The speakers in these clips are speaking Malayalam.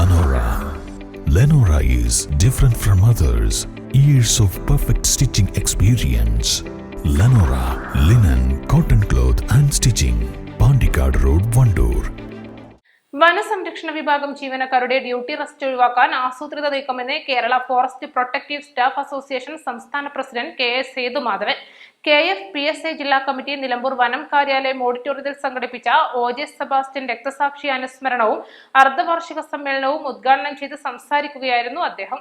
Lenora. Lenora is different from others. Years of perfect stitching experience. Lenora linen, cotton cloth and stitching. Pandikad Road, Vandoor. വനസംരക്ഷണ വിഭാഗം ജീവനക്കാരുടെ ഡ്യൂട്ടി റെസ്റ്റ് ഒഴിവാക്കാൻ ആസൂത്രിത നീക്കമെന്ന് Kerala forest protective staff association സംസ്ഥാന president K S Sethumadhavan K F P S A ജില്ലാ കമ്മിറ്റി നിലമ്പൂർ വനം കാര്യാലയം ഓഡിറ്റോറിയത്തിൽ സംഘടിപ്പിച്ച ഒ ജെ സെബാസ്റ്റ്യൻ രക്തസാക്ഷി അനുസ്മരണവും അർദ്ധവാർഷിക സമ്മേളനവും ഉദ്ഘാടനം ചെയ്ത് സംസാരിക്കുകയായിരുന്നു അദ്ദേഹം.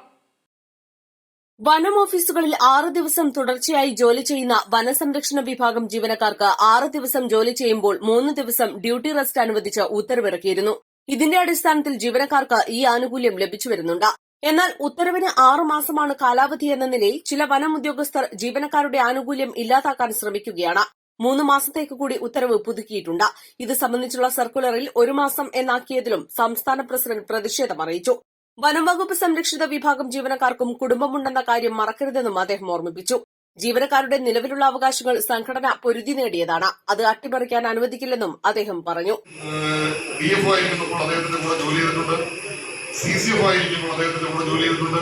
വനം ഓഫീസുകളിൽ ആറ് ദിവസം തുടർച്ചയായി ജോലി ചെയ്യുന്ന വനസംരക്ഷണ വിഭാഗം ജീവനക്കാർക്ക് ആറ് ദിവസം ജോലി ചെയ്യുമ്പോൾ മൂന്ന് ദിവസം ഡ്യൂട്ടി റെസ്റ്റ് അനുവദിച്ച് ഉത്തരവിറക്കിയിരുന്നു. ഇതിന്റെ അടിസ്ഥാനത്തിൽ ജീവനക്കാർക്ക് ഈ ആനുകൂല്യം ലഭിച്ചു വരുന്നുണ്ട്. എന്നാൽ ഉത്തരവിന് ആറുമാസമാണ് കാലാവധി എന്ന നിലയിൽ ചില വനം ഉദ്യോഗസ്ഥർ ജീവനക്കാരുടെ ആനുകൂല്യം ഇല്ലാതാക്കാൻ ശ്രമിക്കുകയാണ്. മൂന്ന് മാസത്തേക്ക് കൂടി ഉത്തരവ് പുതുക്കിയിട്ടുണ്ട്. ഇത് സംബന്ധിച്ചുള്ള സർക്കുലറിൽ ഒരു മാസം എന്നാക്കിയതിലും സംസ്ഥാന പ്രസിഡന്റ് പ്രതിഷേധം അറിയിച്ചു. വനംവകുപ്പ് സംരക്ഷിത വിഭാഗം ജീവനക്കാർക്കും കുടുംബമുണ്ടെന്ന കാര്യം മറക്കരുതെന്നും അദ്ദേഹം ഓർമ്മിപ്പിച്ചു. ജീവനക്കാരുടെ നിലവിലുള്ള അവകാശങ്ങൾ സംഘടന പൊരുതി നേടിയതാണ്. അത് അട്ടിമറിക്കാൻ അനുവദിക്കില്ലെന്നും അദ്ദേഹം പറഞ്ഞു ഡി എഫ് ആയിരിക്കുമ്പോൾ അദ്ദേഹത്തിന്റെ കൂടെ ജോലി ചെയ്തിട്ടുണ്ട് സി സി അദ്ദേഹത്തിന്റെ കൂടെ ജോലി ചെയ്തിട്ടുണ്ട്.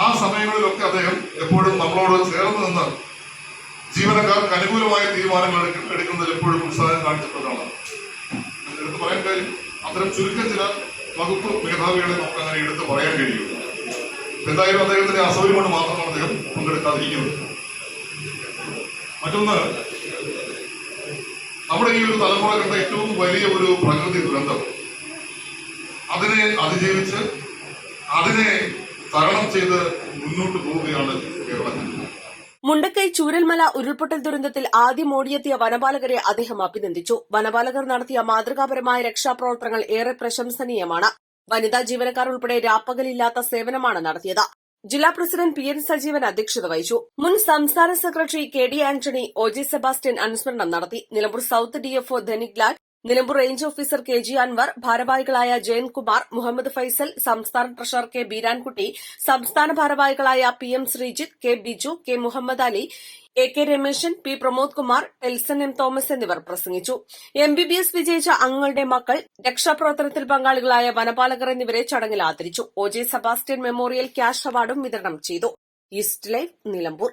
ആ സമയങ്ങളിലൊക്കെ അദ്ദേഹം എപ്പോഴും നമ്മളോട് ചേർന്ന് നിന്ന് ജീവനക്കാർക്ക് അനുകൂലമായ തീരുമാനങ്ങൾ എടുക്കുന്നതിൽ എപ്പോഴും ഉത്സാഹം കാണിച്ചിട്ടുള്ളതാണ്. എടുത്ത് പറയാൻ കാര്യം അത്തരം ചുരുക്കം ചില വകുപ്പ് മേധാവികളെ നമുക്ക് അങ്ങനെ എടുത്ത് പറയാൻ കഴിയും. എന്തായാലും അദ്ദേഹത്തിന്റെ അസൗകര്യം കൊണ്ട് മാത്രമാണ് അദ്ദേഹം പങ്കെടുക്കാതിരിക്കുന്നത്. മറ്റൊന്ന് നമ്മുടെ ഈ ഒരു തലമുറ കണ്ട ഏറ്റവും വലിയ ഒരു പ്രകൃതി ദുരന്തം. അതിനെ അതിജീവിച്ച് അതിനെ തരണം ചെയ്ത് മുന്നോട്ട് പോവുകയാണ് കേരളത്തിൽ. മുണ്ടക്കൈ ചൂരൽമല ഉരുൾപൊട്ടൽ ദുരന്തത്തിൽ ആദ്യം ഓടിയെത്തിയ വനപാലകരെ അദ്ദേഹം അഭിനന്ദിച്ചു. വനപാലകർ നടത്തിയ മാതൃകാപരമായ രക്ഷാപ്രവർത്തനങ്ങൾ ഏറെ പ്രശംസനീയമാണ്. വനിതാ ജീവനക്കാർ ഉൾപ്പെടെ രാപ്പകലില്ലാത്ത സേവനമാണ് നടത്തിയത്. ജില്ലാ പ്രസിഡന്റ് പി എൻ സജീവൻ അധ്യക്ഷത വഹിച്ചു. മുൻ സംസ്ഥാന secretary K D Antony O J Sebastian അനുസ്മരണം നടത്തി. Nilambur south DFO Dhanik Lal Nilambur range officer K G Anvar ഭാരവാഹികളായ ജയൻകുമാർ മുഹമ്മദ് ഫൈസൽ സംസ്ഥാന ട്രഷറർ കെ ബീരാൻകുട്ടി സംസ്ഥാന ഭാരവാഹികളായ P M Sreejith K Biju K Muhammad Ali A K Rameshan P Pramod Kumar Telson M Thomas എന്നിവർ പ്രസംഗിച്ചു. എം ബി ബി എസ് വിജയിച്ച അംഗങ്ങളുടെ മക്കൾ രക്ഷാപ്രവർത്തനത്തിൽ പങ്കാളികളായ വനപാലകർ എന്നിവരെ ചടങ്ങിൽ ആദരിച്ചു. O J Sebastian memorial cash അവാർഡും വിതരണം ചെയ്തു. East live Nilambur.